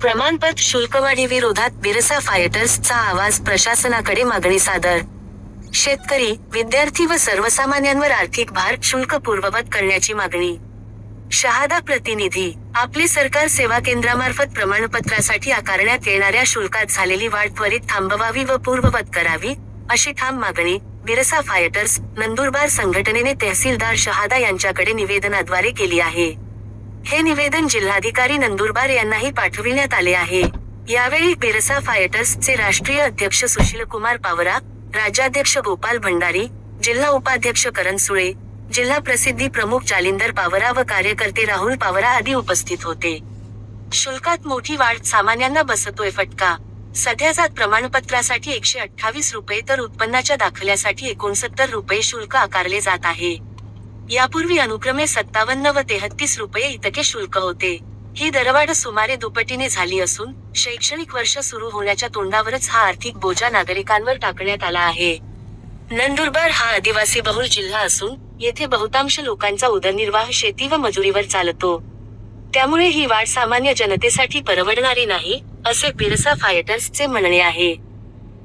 प्रमाणपत्र शुल्कवाढी विरोधात बिरसा फायटर्सचा आवाज प्रशासनाकडे मागणी सादर. शेतकरी विद्यार्थी व सर्वसामान्यांवर आर्थिक भार शुल्क पूर्ववत करण्याची मागणी. शहादा प्रतिनिधी आपले सरकार सेवा केंद्रामार्फत प्रमाणपत्रासाठी आकारण्यात येणाऱ्या शुल्कात झालेली वाढ त्वरित थांबवावी व पूर्ववत करावी अशी ठाम मागणी बिरसा फायटर्स नंदुरबार संघटनेने तहसीलदार शहादा यांच्याकडे निवेदनाद्वारे केली आहे. हे निवेदन जिल्हाधिकारी नंदुरबार यांनाही पाठविण्यात आले आहे. यावेळी बिरसा फायटर्सचे राष्ट्रीय अध्यक्ष सुशील कुमार पावरा राज्याध्यक्ष गोपाल भंडारी जिल्हा उपाध्यक्ष करण सुळे जिल्हा प्रसिद्धी प्रमुख जालिंदर पावरा व कार्यकर्ते राहुल पावरा आदी उपस्थित होते. शुल्कात मोठी वाढ सामान्यांना बसतोय फटका. सध्याचा प्रमाणपत्रासाठी एकशे अठ्ठावीस रुपये तर उत्पन्नाच्या दाखल्यासाठी एकोणसत्तर रुपये शुल्क आकारले जात आहे. यापूर्वी अनुक्रमे सत्तावन्न व तेहतीस रुपये इतके शुल्क होते. ही दरवाढ सुमारे दुपटीने झाली असून शैक्षणिक वर्ष सुरू होण्याच्या तोंडावरच हा आर्थिक बोजा नागरिकांवर टाकण्यात आला आहे. नंदुरबार हा आदिवासी बहुल जिल्हा असून येथे बहुतांश लोकांचा उदरनिर्वाह शेती व मजुरीवर चालतो. त्यामुळे ही वाढ सामान्य जनतेसाठी परवडणारी नाही असे बिरसा फायटर्सचे म्हणणे आहे.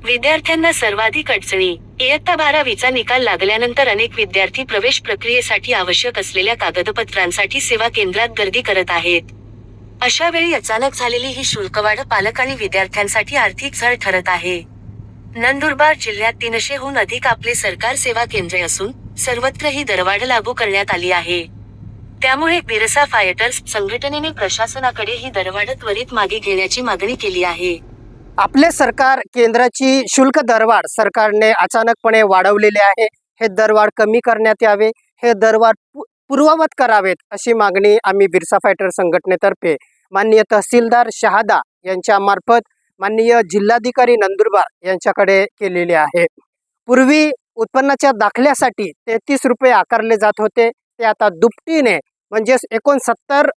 विद्यार्थ्यांना सर्वाधिक अडचणी. इयत्ता बारावीचा निकाल लागल्यानंतर अनेक विद्यार्थी प्रवेश प्रक्रियेसाठी आवश्यक असलेल्या कागदपत्रांसाठी सेवा केंद्रात गर्दी करत आहेत. अशा वेळी अचानक झालेली ही शुल्कवाढ पालक आणि विद्यार्थ्यांसाठी आर्थिक झळ ठरत आहे. नंदुरबार जिल्ह्यात तीनशेहून अधिक आपले सरकार सेवा केंद्रे असून सर्वत्र ही दरवाढ लागू करण्यात आली आहे. त्यामुळे बिरसा फायटर्स संघटनेने प्रशासनाकडे ही दरवाढ त्वरित मागे घेण्याची मागणी केली आहे. आपले सरकार केंद्राची शुल्क दरवाढ सरकारने अचानकपणे वाढवलेले आहे. हे दरवाढ कमी करण्यात यावे. हे दरवाढ पूर्ववत करावेत अशी मागणी आम्ही बिरसा फायटर संघटनेतर्फे माननीय तहसीलदार शहादा यांच्या मार्फत माननीय जिल्हाधिकारी नंदुरबार यांच्याकडे केलेली आहे. पूर्वी उत्पन्नाच्या दाखल्यासाठी तेहतीस रुपये आकारले जात होते. ते आता दुपटीने म्हणजेच एकोणसत्तर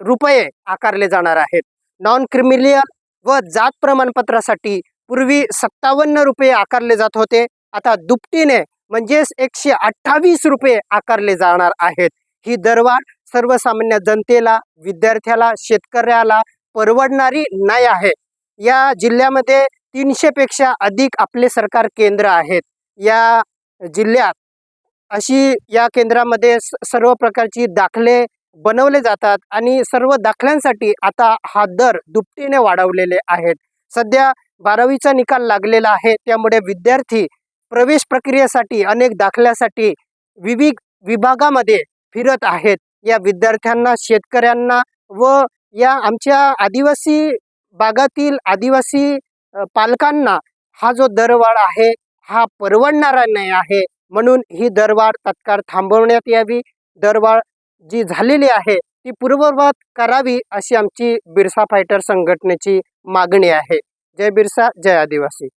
रुपये आकारले जाणार आहेत. नॉन क्रिमिलियल व जात प्रमाणपत्रासाठी पूर्वी सत्तावन्न रुपये आकारले जात होते. आता दुपटीने म्हणजेच एकशे अठ्ठावीस रुपये आकारले जाणार आहेत. ही दरवाढ सर्वसामान्य जनतेला विद्यार्थ्याला शेतकऱ्याला परवडणारी नाही आहे. या जिल्ह्यामध्ये तीनशेपेक्षा अधिक आपले सरकार केंद्र आहेत. या जिल्ह्यात अशी या केंद्रामध्ये स- सर्व प्रकारची दाखले बनवले जातात आणि सर्व दाखल्यांसाठी आता हा दर दुपटीने वाढवलेले आहेत. सध्या बारावीचा निकाल लागलेला आहे त्यामुळे विद्यार्थी प्रवेश प्रक्रियेसाठी अनेक दाखल्यासाठी विविध विभागामध्ये फिरत आहेत. या विद्यार्थ्यांना शेतकऱ्यांना व या आमच्या आदिवासी भागातील आदिवासी पालकांना हा जो दरवाढ आहे हा परवडणारा नाही आहे. म्हणून ही दरवाढ तत्काळ थांबवण्यात यावी. दरवाढ जी झालेली आहे ती पूर्ववत करावी अशी आमची बिरसा फायटर संघटनेची मागणी आहे. जय बिरसा जय आदिवासी.